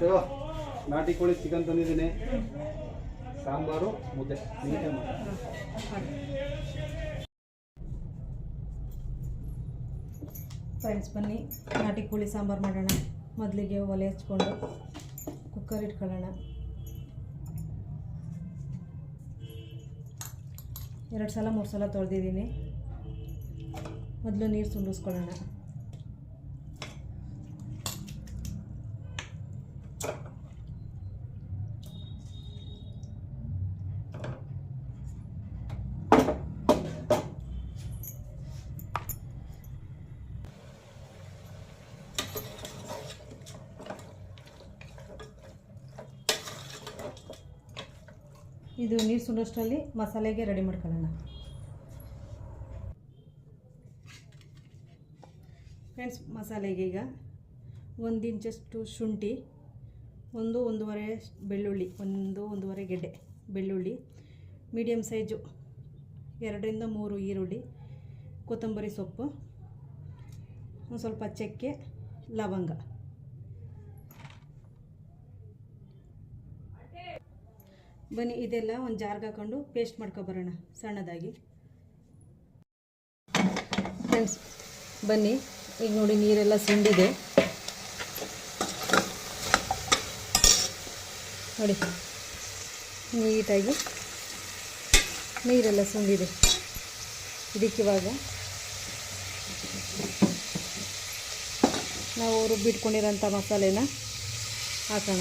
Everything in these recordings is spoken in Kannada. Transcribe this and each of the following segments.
ತಗೋ ನಾಟಿ ಕೋಳಿ ಚಿಕನ್ ತಂದಿದ್ದೀನಿ. ಸಾಂಬಾರು ಮುದ್ದೆ. ನೀಟೆ ಮಾಡಿ ಫ್ರೆಂಡ್ಸ್ ಬನ್ನಿ. ನಾಟಿ ಕೋಳಿ ಸಾಂಬಾರು ಮಾಡೋಣ. ಮೊದಲಿಗೆ ಒಲೆ ಹಚ್ಕೊಂಡು ಕುಕ್ಕರ್ ಇಟ್ಕೊಳ್ಳೋಣ. ಎರಡು ಸಲ ಮೂರು ಸಲ ತೊಳೆದಿದ್ದೀನಿ. ಮೊದಲು ನೀರು ಸುಂಡಿಸ್ಕೊಳ್ಳೋಣ ಇದು ನೀರು ಸುಡೋಷ್ಟರಲ್ಲಿ ಮಸಾಲೆಗೆ ರೆಡಿ ಮಾಡ್ಕೊಳ್ಳೋಣ. ಫ್ರೆಂಡ್ಸ್ ಮಸಾಲೆಗೆ ಈಗ ಒಂದು ಇಂಚಷ್ಟು ಶುಂಠಿ, ಒಂದು ಒಂದೂವರೆ ಬೆಳ್ಳುಳ್ಳಿ, ಒಂದು ಒಂದೂವರೆ ಗೆಡ್ಡೆ ಬೆಳ್ಳುಳ್ಳಿ ಮೀಡಿಯಮ್ ಸೈಜು ಎರಡರಿಂದ ಮೂರು ಈರುಳ್ಳಿ, ಕೊತ್ತಂಬರಿ ಸೊಪ್ಪು, ಒಂದು ಸ್ವಲ್ಪ ಚಕ್ಕೆ, ಲವಂಗ. ಬನ್ನಿ, ಇದೆಲ್ಲ ಒಂದು ಜಾರ್ಗೆ ಹಾಕೊಂಡು ಪೇಸ್ಟ್ ಮಾಡ್ಕೊಬರೋಣ ಸಣ್ಣದಾಗಿ. ಫ್ರೆಂಡ್ಸ್ ಬನ್ನಿ, ಈಗ ನೋಡಿ ನೀರೆಲ್ಲ ಸಿಂಡಿದೆ. ನೋಡಿ, ನೀಟಾಗಿ ನೀರೆಲ್ಲ ಸುಂದಿದೆ ಇದಕ್ಕಿವಾಗ ನಾವು ರುಬ್ಬಿಟ್ಕೊಂಡಿರೋಂಥ ಮಸಾಲೆನ ಹಾಕೋಣ.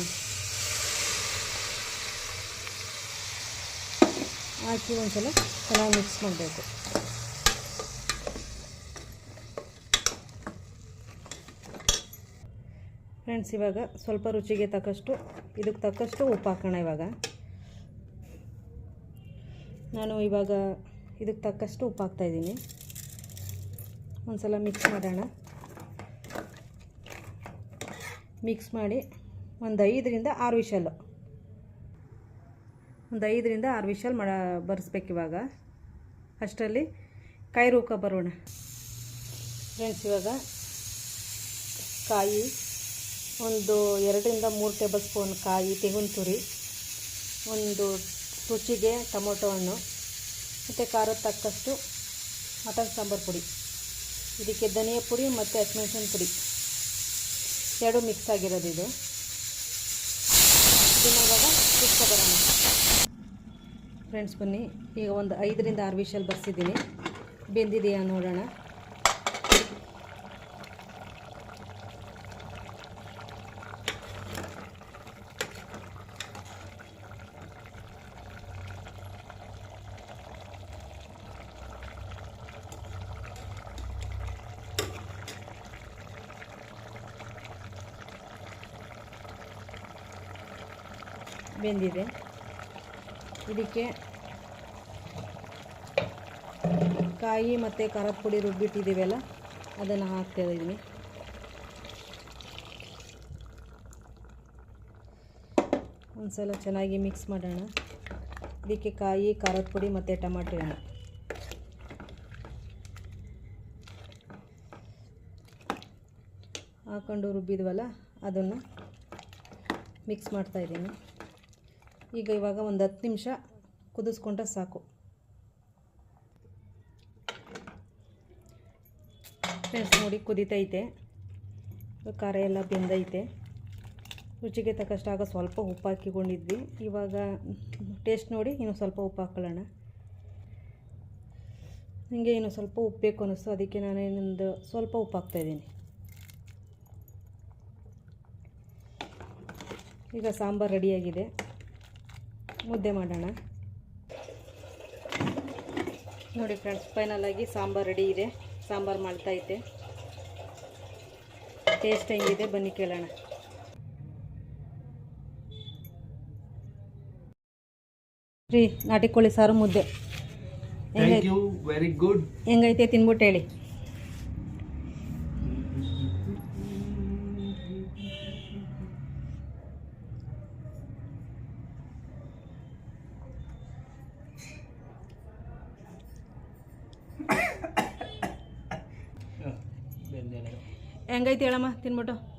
ಹಾಕಿ ಒಂದ್ಸಲ ಚೆನ್ನಾಗಿ ಮಿಕ್ಸ್ ಮಾಡಬೇಕು. ಫ್ರೆಂಡ್ಸ್ ಇವಾಗ ಸ್ವಲ್ಪ ರುಚಿಗೆ ತಕ್ಕಷ್ಟು, ಇದಕ್ಕೆ ತಕ್ಕಷ್ಟು ಉಪ್ಪು ಹಾಕೋಣ ಇವಾಗ. ನಾನು ಇವಾಗ ಇದಕ್ಕೆ ತಕ್ಕಷ್ಟು ಉಪ್ಪು ಹಾಕ್ತಾಯಿದ್ದೀನಿ ಒಂದ್ಸಲ ಮಿಕ್ಸ್ ಮಾಡೋಣ. ಮಿಕ್ಸ್ ಮಾಡಿ ಒಂದು ಐದರಿಂದ ಆರು ವಿಷಲ್ಲು ಒಂದು ಐದರಿಂದ ಆರು ವಿಷಲ್ ಬರೆಸ್ಬೇಕು ಇವಾಗ. ಅಷ್ಟರಲ್ಲಿ ಕಾಯಿ ರೂಕ ಬರೋಣ. ಫ್ರೆಂಡ್ಸ್ ಇವಾಗ ಕಾಯಿ ಒಂದು ಎರಡರಿಂದ ಮೂರು ಟೇಬಲ್ ಸ್ಪೂನ್ ಕಾಯಿ ತೆಂಗಿನ ತುರಿ, ಒಂದು ರುಚಿಗೆ ಟೊಮೊಟೊ ಹಣ್ಣು ಮತ್ತು ಖಾರದ ತಕ್ಕಷ್ಟು ಮಟನ್ ಸಾಂಬಾರು ಪುಡಿ. ಇದಕ್ಕೆ ಧನಿಯಾ ಪುಡಿ ಮತ್ತು ಹಸಿಮೆಣಸಿನ ಪುಡಿ. ಎರಡು ಮಿಕ್ಸ್ ಆಗಿರೋದು ಇದು. ಇದನ್ನ ಇವಾಗ ಬರೋಣ ಫ್ರೆಂಡ್ಸ್ ಬನ್ನಿ. ಈಗ ಒಂದು ಐದರಿಂದ ಆರು ವಿಷಲ್ ಬರ್ಸಿದ್ದೀನಿ. ಬೆಂದಿದೆಯಾ ನೋಡೋಣ. ಬೆಂದಿದೆ. ಇದಕ್ಕೆ ಕಾಯಿ ಮತ್ತು ಖಾರದ ಪುಡಿ ರುಬ್ಬಿಟ್ಟಿದ್ದೀವಲ್ಲ, ಅದನ್ನು ಹಾಕ್ತಾ ಇದ್ದೀನಿ ಒಂದು ಸಲ ಚೆನ್ನಾಗಿ ಮಿಕ್ಸ್ ಮಾಡೋಣ. ಇದಕ್ಕೆ ಕಾಯಿ, ಖಾರದ ಪುಡಿ ಮತ್ತು ಟೊಮಾಟೊ ಹಣ್ಣು ಹಾಕ್ಕೊಂಡು ರುಬ್ಬಿದ್ವಲ್ಲ, ಅದನ್ನು ಮಿಕ್ಸ್ ಮಾಡ್ತಾಯಿದ್ದೀನಿ ಈಗ ಇವಾಗ ಒಂದು ಹತ್ತು ನಿಮಿಷ ಕುದಿಸ್ಕೊಂಡ್ರೆ ಸಾಕು. ಫ್ರೆಂಡ್ಸ್ ನೋಡಿ ಕುದಿತೈತೆ. ಖಾರ ಎಲ್ಲ ಬೆಂದೈತೆ. ರುಚಿಗೆ ತಕ್ಕಷ್ಟು ಆಗ ಸ್ವಲ್ಪ ಉಪ್ಪು ಹಾಕಿಕೊಂಡಿದ್ವಿ. ಇವಾಗ ಟೇಸ್ಟ್ ನೋಡಿ ಇನ್ನು ಸ್ವಲ್ಪ ಉಪ್ಪು ಹಾಕೊಳ್ಳೋಣ. ನನಗೆ ಇನ್ನು ಸ್ವಲ್ಪ ಉಪ್ಪು ಬೇಕು ಅನ್ನಿಸ್ತು. ಅದಕ್ಕೆ ನಾನು ಇನ್ನೊಂದು ಸ್ವಲ್ಪ ಉಪ್ಪು ಹಾಕ್ತಾಯಿದ್ದೀನಿ ಈಗ ಸಾಂಬಾರು ರೆಡಿಯಾಗಿದೆ ಮುದ್ದೆ ಮಾಡೋಣ. ನೋಡಿ ಫ್ರೆಂಡ್ಸ್ ಫೈನಲ್ ಆಗಿ ಸಾಂಬಾರ್ ರೆಡಿ ಇದೆ. ಸಾಂಬಾರು ಮಾಡ್ತಾಯಿದ್ದೆ ಟೇಸ್ಟ್ ಹೆಂಗಿದೆ ಬನ್ನಿ ಕೇಳೋಣ. ರೀ ನಾಟಿ ಕೋಳಿ ಸಾರು ಮುದ್ದೆ. ಹೆಂಗೈತೆ? ವೆರಿ ಗುಡ್ ಹೆಂಗೈತೆ ತಿನ್ಬಿಟ್ಟು ಹೇಳಿ. ಹೆಂಗೈತೆ ಹೇಳಮ್ಮ ತಿನ್ಬಿಟ್ಟು.